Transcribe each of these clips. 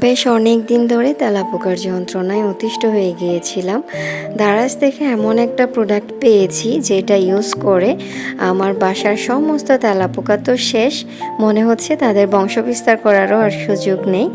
বেশ অনেক দিন ধরে তেলাপোকার যন্ত্রণায় অতিষ্ঠ হয়ে গিয়েছিলাম। দারাজ থেকে এমন একটা প্রোডাক্ট পেয়েছি যেটা ইউজ করে আমার বাসার সমস্ত তেলাপোকা তো শেষ, মনে হচ্ছে তাদের বংশবিস্তার করারও আর সুযোগ নেই।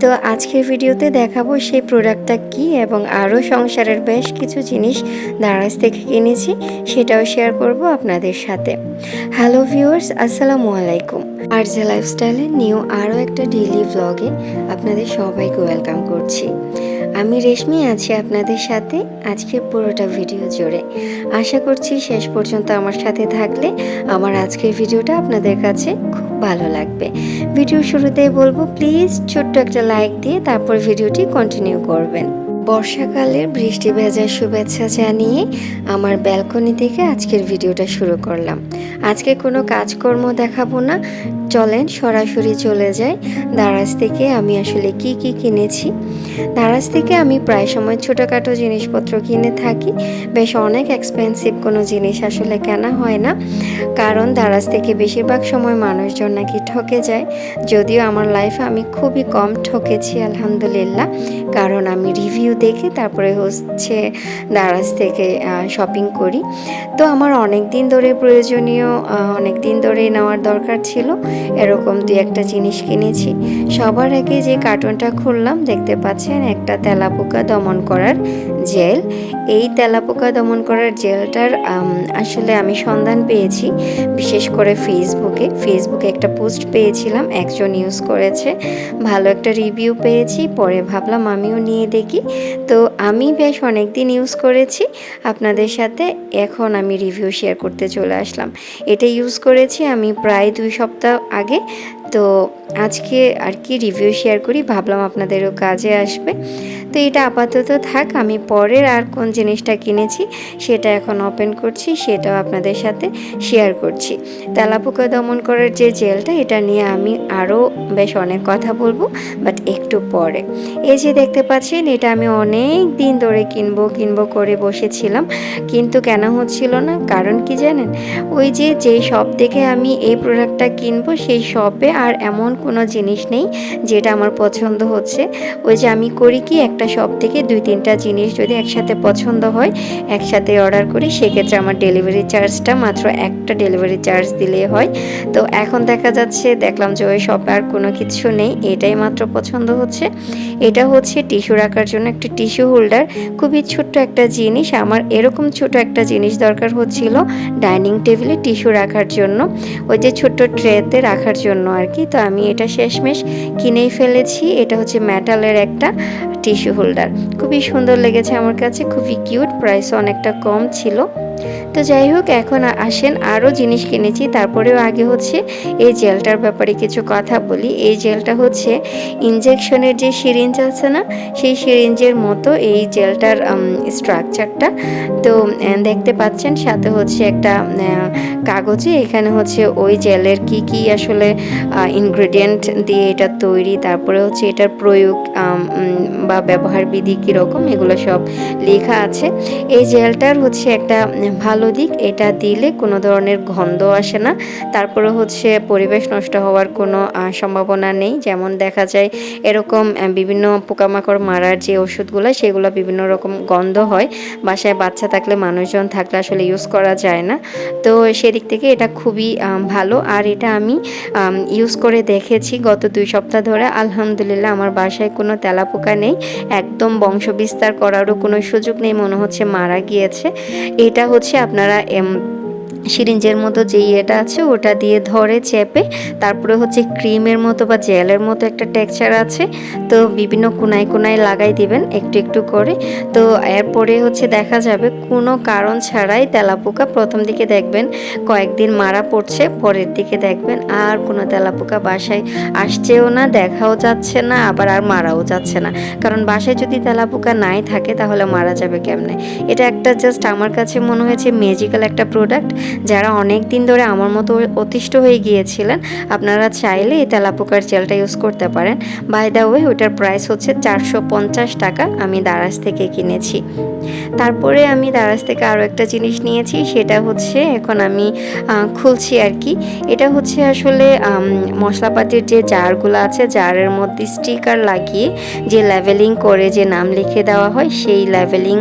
তো আজকের ভিডিওতে দেখাবো সেই প্রোডাক্টটা কি এবং আরও সংসারের বেশ কিছু জিনিস দারাজ থেকে কিনেছি, সেটাও শেয়ার করব আপনাদের সাথে। হ্যালো ভিউয়ার্স আসসালামু আলাইকুম। আর যে লাইফস্টাইলের নিউ আরও একটা ডেইলি ভ্লগে আপনাদের সবাইকে ওয়েলকাম করছি। আমি রেশমি আছি আপনাদের সাথে আজকের পুরোটা ভিডিও জুড়ে। আশা করছি শেষ পর্যন্ত আমার সাথে থাকলে আমার আজকের ভিডিওটা আপনাদের কাছে খুব ভালো লাগবে। ভিডিও শুরুতেই বলব প্লিজ ছোট্ট একটা লাইক দিয়ে তারপর ভিডিওটি কন্টিনিউ করবেন। বর্ষাকালের বৃষ্টি ভেজার শুভেচ্ছা জানিয়ে আমার ব্যালকনি থেকে আজকের ভিডিওটা শুরু করলাম। আজকে কোনো কাজকর্ম দেখাবো না চলেন, সরাসরি চলে যাই। দারাজ থেকে আমি আসলে কি কি কিনেছি? দারাজ থেকে আমি প্রায় সময় ছোটোখাটো জিনিসপত্র কিনে থাকি। বেশ অনেক এক্সপেন্সিভ কোনো জিনিস আসলে কেনা হয় না। কারণ দারাজ থেকে বেশিরভাগ সময় মানুষজন নাকি ঠকে যায়। যদিও আমার লাইফে আমি খুবই কম ঠকেছি, আলহামদুলিল্লাহ। কারণ আমি রিভিউ দেখে তারপরে হচ্ছে দারাজ থেকে শপিং করি। তো আমার অনেক দিন ধরে প্রয়োজনীয় অনেক দিন ধরে নেওয়ার দরকার ছিল। এরকম দুই একটা জিনিস কিনেছি। সবার আগে যে কার্টনটা খুললাম, দেখতে পাচ্ছেন একটা তেলাপোকা দমন করার জেল এই তেলাপোকা দমন করার জেলটার আসলে আমি সন্ধান পেয়েছি, বিশেষ করে ফেসবুকে। ফেসবুকে একটা পোস্ট পেয়েছিলাম, একজন ইউজ করেছে, ভালো একটা রিভিউ পেয়েছি, পরে ভাবলাম আমিও নিয়ে দেখি। তো আমি বেশ অনেক দিন ইউজ করেছি, আপনাদের সাথে এখন আমি রিভিউ শেয়ার করতে চলে আসলাম। এটা ইউজ করেছি আমি প্রায় দুই সপ্তাহ আগে, তো আজকে আর কি রিভিউ শেয়ার করি, ভাবলাম আপনাদেরও কাজে আসবে। তো এটা আপাতত থাক, আমি পরের আর কোন জিনিসটা কিনেছি সেটা এখন ওপেন করছি, সেটাও আপনাদের সাথে শেয়ার করছি। তেলাপোকা দমন করার যে জেলটা এটা নিয়ে আমি আরও বেশ অনেক কথা বলব বাট একটু পরে। এই যে দেখতে পাচ্ছেন, এটা আমি অনেক দিন ধরে কিনবো কিনবো করে বসেছিলাম, কিন্তু কেন হচ্ছিল না? কারণ কি জানেন? ওই যে যেই শপ থেকে আমি এই প্রোডাক্টটা কিনবো, সেই শপে আর এমন কোনো জিনিস নেই, যেটা আমার পছন্দ হচ্ছে। ওই যে আমি করি কি, একটা শপ থেকে দুই তিনটা জিনিস যদি একসাথে পছন্দ হয়, একসাথে অর্ডার করি, সেক্ষেত্রে আমার ডেলিভারি চার্জটা মাত্র একটা ডেলিভারি চার্জ দিলে হয়। তো এখন দেখা যাচ্ছে, দেখলাম যে ওই শপে আর কোনো কিছু নেই, এটাই মাত্র পছন্দ হচ্ছে। এটা হচ্ছে টিস্যু রাখার জন্য একটা টিস্যু হোল্ডার খুবই ছোট্ট একটা জিনিস। আমার এরকম ছোট একটা জিনিস দরকার হচ্ছিল ডাইনিং টেবিলে টিস্যু রাখার জন্য। ওই যে ছোট্ট ট্রেতে রাখার জন্য আর কি, তো আমি এটা শেষমেশ কিনেই ফেলেছি। এটা হচ্ছে মেটালের একটা টিস্যু হোল্ডার খুবই সুন্দর লেগেছে আমার কাছে, খুবই কিউট প্রাইস অনেকটা কম ছিল। তো যাই হোক, এখন আসেন, আরও জিনিস কিনেছি, তারপরেও আগে হচ্ছে এই জেলটার ব্যাপারে কিছু কথা বলি। এই জেলটা হচ্ছে ইনজেকশনের যে সিরিঞ্জ আছে না, সেই সিরিঞ্জের মতো এই জেলটার স্ট্রাকচারটা তো দেখতে পাচ্ছেন, সাথে হচ্ছে একটা কাগজে এখানে হচ্ছে ওই জেলের কি কি আসলে ইনগ্রেডিয়েন্ট দিয়ে এটা তৈরি, তারপরে হচ্ছে এটার প্রয়োগ বা ব্যবহার বিধি কীরকম, এগুলো সব লেখা আছে। এই জেলটার হচ্ছে একটা ভালো দিক, এটা দিলে কোনো ধরনের গন্ধ আসে না। তারপরে হচ্ছে পরিবেশ নষ্ট হওয়ার কোনো সম্ভাবনা নেই। যেমন দেখা যায় এরকম বিভিন্ন পোকামাকড় মারার যে ওষুধগুলো, সেগুলো বিভিন্ন রকম গন্ধ হয়। বাসায় বাচ্চা থাকলে মানুষজন থাকলে আসলে ইউজ করা যায় না। তো সেদিক থেকে এটা খুবই ভালো। আর এটা আমি ইউজ করে দেখেছি গত দুই সপ্তাহ ধরে। আলহামদুলিল্লাহ আমার বাসায় কোনো তেলাপোকা নেই। একদম বংশ বিস্তার করারও কোনো সুযোগ নেই। মনে হচ্ছে মারা গিয়েছে। এটা হচ্ছে আপনারা সিরিঞ্জের মতো যে ইয়েটা আছে, ওটা দিয়ে ধরে চেপে তারপরে হচ্ছে ক্রিমের মতো বা জেলের মতো একটা টেক্সচার আছে, তো বিভিন্ন কোনায় কোনায় লাগাই দিবেন একটু একটু করে। তো এরপরে হচ্ছে দেখা যাবে কোনো কারণ ছাড়াই তেলাপোকা প্রথম দিকে দেখবেন কয়েকদিন মারা পড়ছে, পরের দিকে দেখবেন আর কোনো তেলাপোকা বাসায় আসছেও না, দেখাও যাচ্ছে না, আবার আর মারাও যাচ্ছে না। কারণ বাসায় যদি তেলাপোকা নাই থাকে তাহলে মারা যাবে কেমনে? এটা একটা জাস্ট আমার কাছে মনে হয়েছে ম্যাজিক্যাল একটা প্রোডাক্ট যারা অনেক দিন ধরে আমার মতো অতিষ্ঠ হয়ে গিয়েছিলেন, আপনারা চাইলে এই তেলাপোকার জেলটা ইউজ করতে পারেন। বাই দ্য ওয়ে ওইটার প্রাইস হচ্ছে চারশো পঞ্চাশ টাকা, আমি দারাজ থেকে কিনেছি। তারপরে আমি দারাজ থেকে আরও একটা জিনিস নিয়েছি, সেটা হচ্ছে এখন আমি খুলছি আর কি। এটা হচ্ছে আসলে মশলাপাতির যে জারগুলো আছে, জারের মধ্যে স্টিকার লাগিয়ে যে লেভেলিং করে যে নাম লিখে দেওয়া হয়, সেই লেভেলিং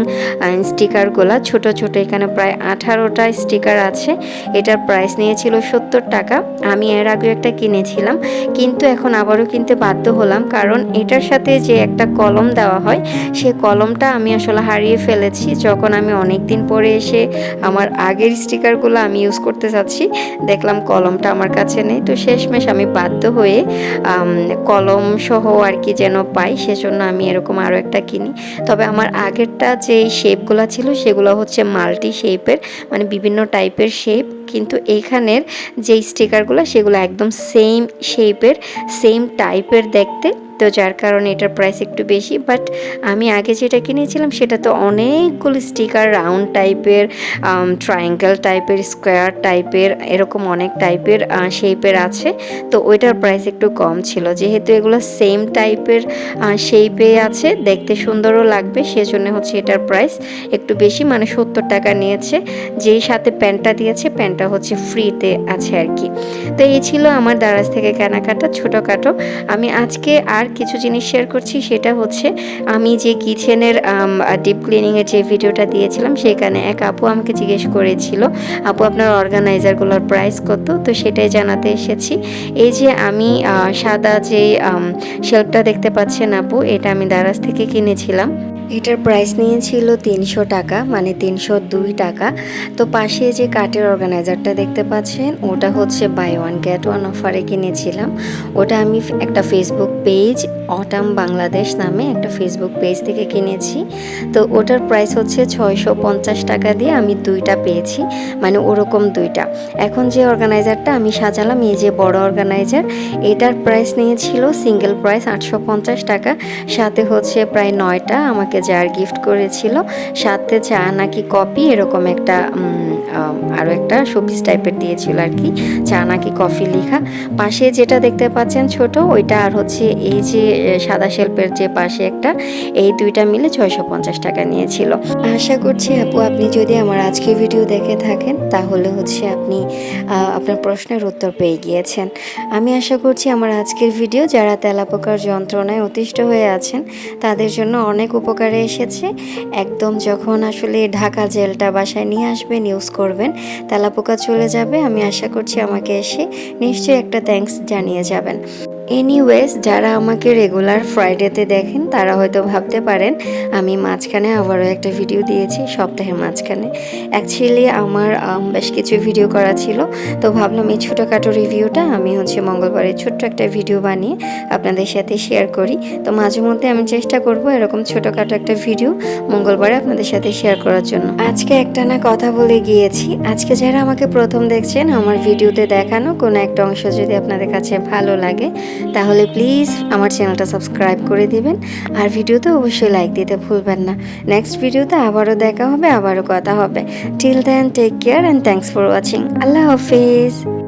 স্টিকারগুলো ছোট ছোট, এখানে প্রায় আঠারোটা স্টিকার আছে। এটার প্রাইস নিয়েছিল সত্তর টাকা। আমি এর আগে একটা কিনেছিলাম। কিন্তু এখন আবারও কিনতে বাধ্য হলাম। কারণ এটার সাথে যে একটা কলম দেওয়া হয়, সে কলমটা আমি আসলে হারিয়ে ফেলেছি। যখন আমি অনেক দিন পরে এসে আমার আগের স্টিকারগুলো আমি ইউজ করতে চাচ্ছি দেখলাম কলমটা আমার কাছে নেই। তো শেষমেশ আমি বাধ্য হয়ে কলম সহ আর কি যেন পাই, সেজন্য আমি এরকম আরও একটা কিনি। তবে আমার আগেরটা যে শেপগুলো ছিল, সেগুলো হচ্ছে মাল্টি শেপের মানে বিভিন্ন টাইপের শেপ কিন্তু এখানের যে স্টিকারগুলো সেগুলো একদম সেম শেপের সেম টাইপের দেখতে। তো যার কারণে এটার প্রাইস একটু বেশি। বাট আমি আগে যেটা কিনেছিলাম, সেটা তো অনেকগুলো স্টিকার রাউন্ড টাইপের ট্রায়াঙ্গেল টাইপের স্কোয়ার টাইপের এরকম অনেক টাইপের শেপের আছে। তো ওইটার প্রাইস একটু কম ছিল। যেহেতু এগুলো সেম টাইপের শেপে আছে, দেখতে সুন্দরও লাগবে, সেজন্য হচ্ছে এটার প্রাইস একটু বেশি। মানে সত্তর টাকা নিয়েছে। যেই সাথে প্যান্টটা দিয়েছে, প্যান্টটা হচ্ছে ফ্রিতে আছে আর কি। তো এই ছিল আমার দারাজ থেকে কেনাকাটা, ছোটোখাটো। আমি আজকে আর কিছু জিনিস শেয়ার করছি, সেটা হচ্ছে আমি যে কিচেনের ডিপ ক্লিনিংয়ের যে ভিডিওটা দিয়েছিলাম, সেখানে এক আপু আমাকে জিজ্ঞেস করেছিল, আপু, আপনার অর্গানাইজারগুলোর প্রাইস কত? তো সেটাই জানাতে এসেছি। এই যে আমি সাদা যে শেল্পটা দেখতে পাচ্ছেন আপু, এটা আমি দারাজ থেকে কিনেছিলাম। এটার প্রাইস নিয়েছিল তিনশো টাকা মানে তিনশো দুই টাকা। তো পাশে যে কাটের অর্গানাইজারটা দেখতে পাচ্ছেন, ওটা হচ্ছে বাই ওয়ান গেট ওয়ান অফারে কিনেছিলাম। ওটা আমি একটা ফেসবুক পেজ অটাম বাংলাদেশ নামে একটা ফেসবুক পেজ থেকে কিনেছি। তো ওটার প্রাইস হচ্ছে ছয়শো পঞ্চাশ টাকা দিয়ে আমি দুইটা পেয়েছি মানে ওরকম দুইটা। এখন যে অর্গানাইজারটা আমি সাজালাম, এই যে বড় অর্গানাইজার এটার প্রাইস নিয়েছিল সিঙ্গেল প্রাইস আটশো পঞ্চাশ টাকা। সাথে হচ্ছে প্রায় নয়টা আমাকে যার গিফট করেছিল, সাথে চা নাকি কপি এরকম একটা আরও একটা শোপিস টাইপের দিয়েছিল আর কি, চা নাকি কফি লেখা। পাশে যেটা দেখতে পাচ্ছেন ছোট, ওইটা আর হচ্ছে এই যে সাদা শেল্পের যে পাশে একটা, এই দুইটা মিলে ছয়শো পঞ্চাশ টাকা নিয়েছিল। আশা করছি আপু, আপনি যদি আমার আজকের ভিডিও দেখে থাকেন, তাহলে হচ্ছে আপনি আপনার প্রশ্নের উত্তর পেয়ে গিয়েছেন। আমি আশা করছি আমার আজকের ভিডিও যারা তেলাপোকার যন্ত্রণায় অতিষ্ঠ হয়ে আছেন, তাদের জন্য অনেক উপকারে এসেছে। একদম যখন আসলে ঢাকা জেলটা বাসায় নিয়ে আসবেন, ইউজ করবেন, তেলাপোকা চলে যাবে, আমি আশা করছি আমাকে এসে নিশ্চয়ই একটা থ্যাঙ্কস জানিয়ে যাবেন। এনিওয়েজ যারা আমাকে রেগুলার ফ্রাইডেতে দেখেন, তারা হয়তো ভাবতে পারেন, আমি মাঝখানে আবারও একটা ভিডিও দিয়েছি, সপ্তাহের মাঝখানে। অ্যাকচুয়ালি আমার বেশ কিছু ভিডিও করা ছিল। তো ভাবলাম এই ছোটোখাটো রিভিউটা আমি হচ্ছে মঙ্গলবারে ছোট্ট একটা ভিডিও বানিয়ে আপনাদের সাথে শেয়ার করি। তো মাঝে মধ্যে আমি চেষ্টা করব এরকম ছোটোখাটো একটা ভিডিও মঙ্গলবারে আপনাদের সাথে শেয়ার করার জন্য। আজকে একটা না কথা বলে গিয়েছি। আজকে যারা আমাকে প্রথম দেখছেন, আমার ভিডিওতে দেখানো কোনো একটা অংশ যদি আপনাদের কাছে ভালো লাগে তাহলে প্লিজ আমার চ্যানেলটা সাবস্ক্রাইব করে দিবেন। আর ভিডিওতে অবশ্যই লাইক দিতে ভুলবেন না। নেক্সট ভিডিওতে আবারও দেখা হবে, আবারও কথা হবে। Till then take care and thanks for watching Allah Hafiz.